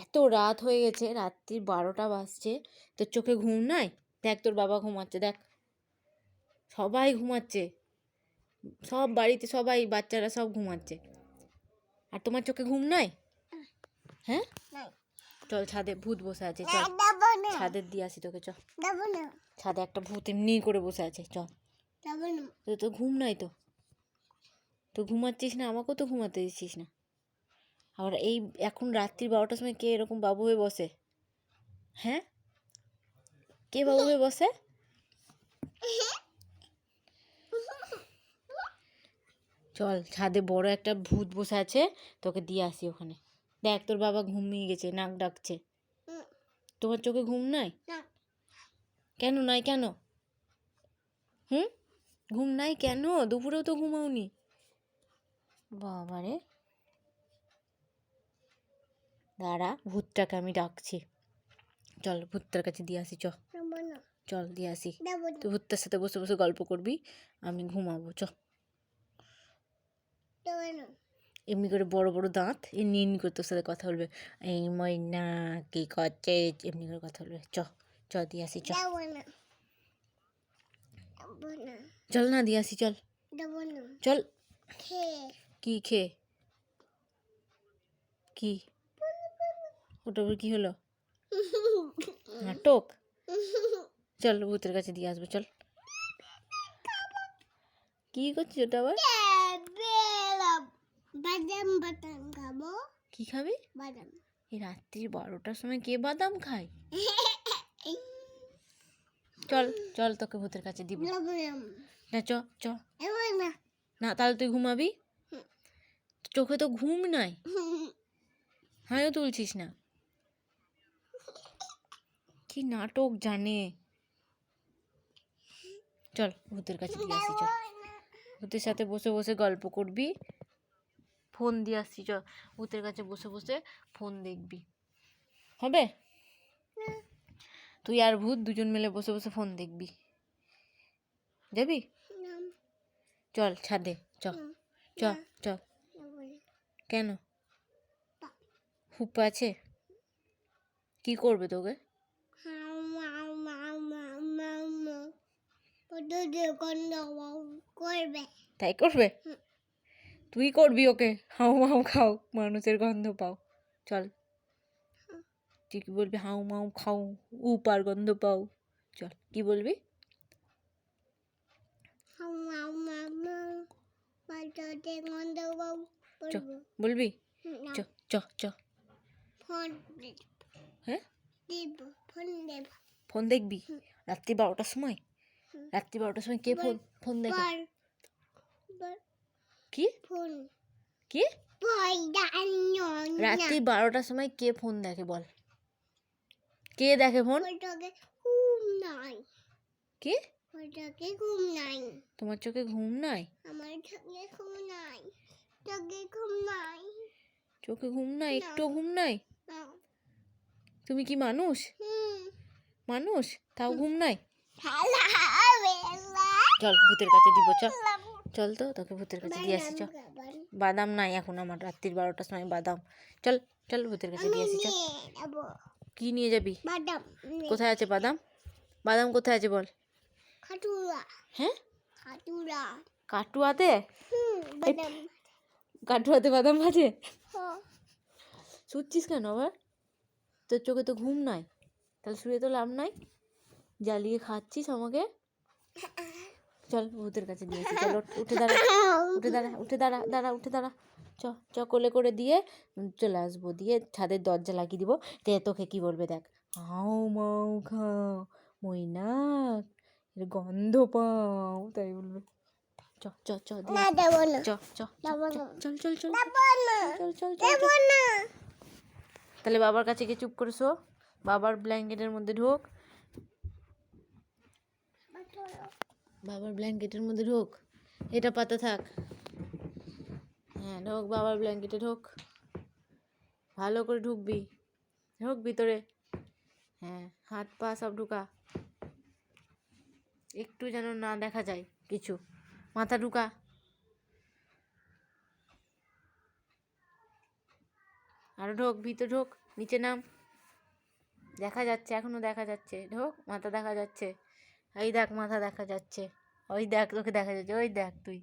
এত রাত হয়ে গেছে রাত্রি বারোটা বাজছে তোর চোখে ঘুম নাই? দেখ তোর বাবা ঘুমাচ্ছে দেখ। সবাই ঘুমাচ্ছে। সব বাড়িতে সবাই বাচ্চারা সব ঘুমাচ্ছে। আর তোমার চোখে ঘুম নাই? হ্যাঁ? চল ছাদে ভূত বসে আছে চল। ছাদের দিয়ে আসি তোকে চল। ছাদে একটা ভূত এমনি করে বসে আছে চল। তো তো ঘুম নাই তো। তো ঘুমাচ্ছিস না আমাকেও তো ঘুমাতে দিচ্ছিস না। আবার এই এখন রাত্রি বারোটার সময় কে এরকম বাবু হয়ে বসে? হ্যাঁ? কে বাবু হয়ে বসে? চল ছাদে বড় একটা ভূত বসে আছে তোকে দিয়ে আসি ওখানে। দেখ তোর বাবা ঘুমিয়ে গেছে নাক ডাকছে। তোমার চোখে ঘুম নাই? কেন নাই কেন? হুম? ঘুম নাই কেন? দুপুরেও তো ঘুমাওনি। বাবারে। দাঁড়া ভূতটাকে আমি ডাকছি। চল ভূতটার কাছে দিয়ে আসি চ। চল দিয়ে আসি। তুই ভূতটার সাথে বসে বসে গল্প করবি আমি ঘুমাবো চ। এমনি করে বড় বড় দাঁত এমনি এমনি করে তোর সাথে কথা বলবে। এই ময়না কি করছে? এমনি করে কথা বলবে। চ চ দিয়ে আসি চ। যাব না। যাব না। চল না দিয়ে আসি চল। চল। কি খেয়ে? কি? ওটা আবার কি হলো? নাটক চল ভূতের কাছে দিয়ে আসব চল। কি করছিস ওটা আবার? বাদাম বাদাম খাব কি খাবি? বাদাম এই রাত্রি বারোটার সময় কে বাদাম খায়? চল চল তোকে ভূতের কাছে দিব। না চ চ। না না তাহলে তুই ঘুমাবি? চোখে তো ঘুম নাই। হাঁও তুলছিস না। কি নাটক জানে? চল, ভূতের কাছে দিয়ে আসি, চল। ভূতের সাথে বসে বসে গল্প করবি। ফোন দিয়ে আসছি চল। ভূতের কাছে বসে বসে ফোন দেখবি। হবে? তুই আর ভূত দুজন মিলে বসে বসে ফোন দেখবি। যাবি? চল, ছাদে চ চ চ কেন? হুপ্পা আছে? কি করবে তোকে? করবে। তাই করবে? তুই করবি ওকে? হাউ মাউ খাও মানুষের গন্ধ পাও। চল। তুই কি বলবি হাউ মাউ খাও উপার গন্ধ পাও। চল কি বলবি? বলবি? চ চ চ। ফোন হ্যাঁ? ফোন দেখবি? রাত্রি বারোটার সময়। রাত্রি বারোটার সময় কে ফোন ফোন দেখে? কি? ফোন। কি? রাত্রি বারোটার সময় কে ফোন দেখে বল? কে দেখে ফোন? কি? ওটাকে ঘুম নাই। তোমার চোখে ঘুম নাই? আমার চোখে ঘুম নাই। চোখে ঘুম নাই। চোখে ঘুম নাই একটু ঘুম নাই? তুমি কি মানুষ? মানুষ? তাও ঘুম নাই? চল, ভূতের কাছে দিব চল চল তো, তোকে ভূতের কাছে দিয়ে আসি চল বাদাম নাই এখন আমার, রাত্রির বারোটার সময় বাদাম। চল চল ভূতের কাছে দিয়ে আসি চল কি নিয়ে যাবি? কোথায় আছে বাদাম? বাদাম কোথায় আছে বল। হ্যাঁ? কাটুয়াতে? কাটুয়াতে বাদাম হো শুচ্ছিস কেন আবার? তোর চোখে তো ঘুম নাই। তাহলে শুয়ে তো লাভ নাই। জ্বালিয়ে খাচ্ছিস আমাকে? চল ভূতের কাছে দিয়ে আসি চল উঠে দাঁড়া উঠে দাঁড়া উঠে দাঁড়া দাঁড়া উঠে দাঁড়া। চ চ কোলে করে দিয়ে চলে আসব দিয়ে ছাদের দরজা লাগিয়ে দিব। তে তোকে কি বলবে দেখ। হাও মাও খাও মইনাক এর গন্ধ পাও তাই বলবে। চ চ চ না দেবো না। চ চ। চল চল চল দেবো না। চল চল চল দেবো না। তাহলে বাবার কাছে গিয়ে চুপ করে শো। বাবার ব্ল্যাঙ্কেটের মধ্যে ঢোক। বাবার ব্ল্যাঙ্কেটের মধ্যে ঢোক। এটা পাতা থাক। হ্যাঁ ঢোক, বাবার ব্ল্যাঙ্কেটে ঢোক। ভালো করে ঢুকবি। ঢোক ভিতরে। হ্যাঁ হাত পা সব ঢুকা। একটু যেন না দেখা যায় কিছু। মাথা ঢুকা। আরও ঢোক, ভিতরে ঢোক, নিচে নাম। দেখা যাচ্ছে, এখনও দেখা যাচ্ছে। ঢোক, মাথা দেখা যাচ্ছে। এই দেখ মাথা দেখা যাচ্ছে। ওই দেখ তোকে দেখা যাচ্ছে। ওই দেখ তুই।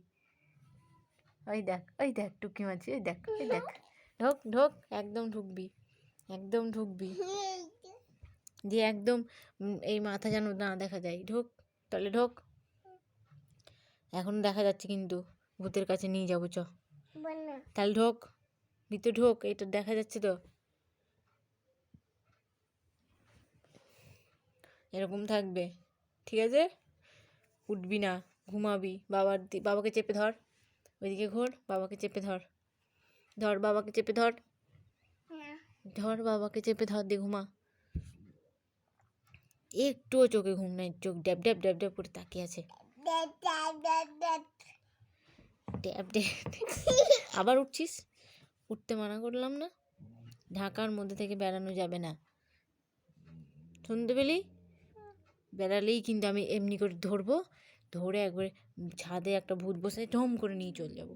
ওই দেখ ওই দেখ টুকি মাছি ওই দেখ ওই দেখ। ঢোক ঢোক একদম ঢুকবি। একদম ঢুকবি। দিয়ে একদম এই মাথা যেন না দেখা যায়। ঢোক তাহলে ঢোক। এখন দেখা যাচ্ছে কিন্তু। ভূতের কাছে নিয়ে যাব চ। তাহলে ঢোক ভিতরে ঢোক। এটা দেখা যাচ্ছে তো। এরকম থাকবে। ঠিক আছে? উঠবি না, ঘুমাবি, বাবার দি- বাবাকে চেপে ধর। ওইদিকে ঘোর, বাবাকে চেপে ধর। ধর, বাবাকে চেপে ধর। ধর, বাবাকে চেপে ধর, দিয়ে ঘুমা। একটুও চোখে ঘুম নাই, চোখ ড্যাব ড্যাব ড্যাব ড্যাব করে তাকিয়ে আছে। ড্যাব ড্যাব আবার উঠছিস? উঠতে মানা করলাম না? ঢাকার মধ্যে থেকে বেড়ানো যাবে না। শুনতে পেলি? বেড়ালেই কিন্তু আমি এমনি করে ধরবো ধরে একবারে ছাদে একটা ভূত বসে ঢম করে নিয়ে চলে যাব।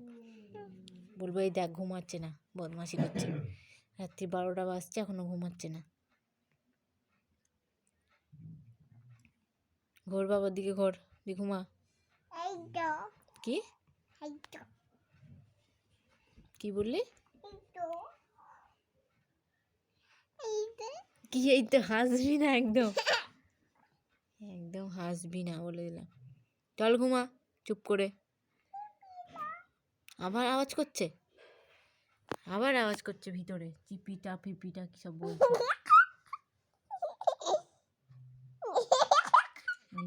বলব এই দেখ ঘুমাচ্ছে না বদমাশি করছে। রাত্রি বারোটা বাজছে এখনও ঘুমাচ্ছে না। ঘোর বাবার দিকে ঘোর দি ঘুমা। কি? কি বললি? কি এই তো হাসবি না একদম? হাসবি না বলে দিলাম। চল ঘুমা চুপ করে। আবার আওয়াজ করছে? আবার আওয়াজ করছে ভিতরে। চিপিটা পিপিটা কি সব বলছে?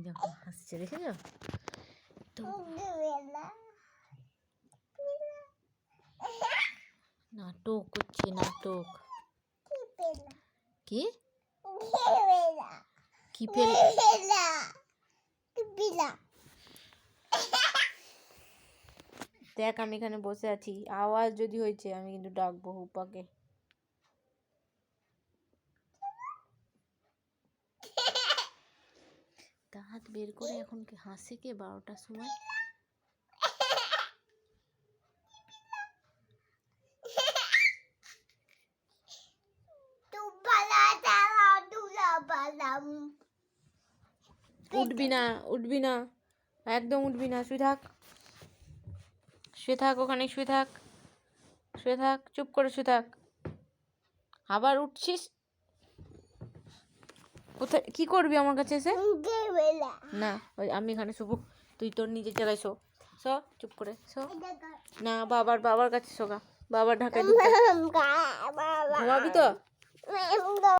দেখো হাসছে দেখেছ? তো নাটক করছে নাটক। কি কি? ফেল দেখ আমি এখানে বসে আছি। আওয়াজ যদি হয়েছে আমি কিন্তু ডাকবো হুপাকে। দাঁত বের করে এখন কি হাসে কে বারোটার সময় তু বালা তালা দুলা বালাম উঠবি না উঠবি না। একদম উঠবি না শুয়ে থাক। শুয়ে থাক ওখানে শুয়ে থাক। শুয়ে থাক চুপ করে শুয়ে থাক। আবার উঠছিস? কোথায় কি করবি আমার কাছে এসে? না ওই আমি এখানে শুবো। তুই তোর নিজে জায়গায় শো। শো চুপ করে শো। না বাবার বাবার কাছে শোগা বাবার ঢাকায় ঢুকে। ঘুমাবি তো?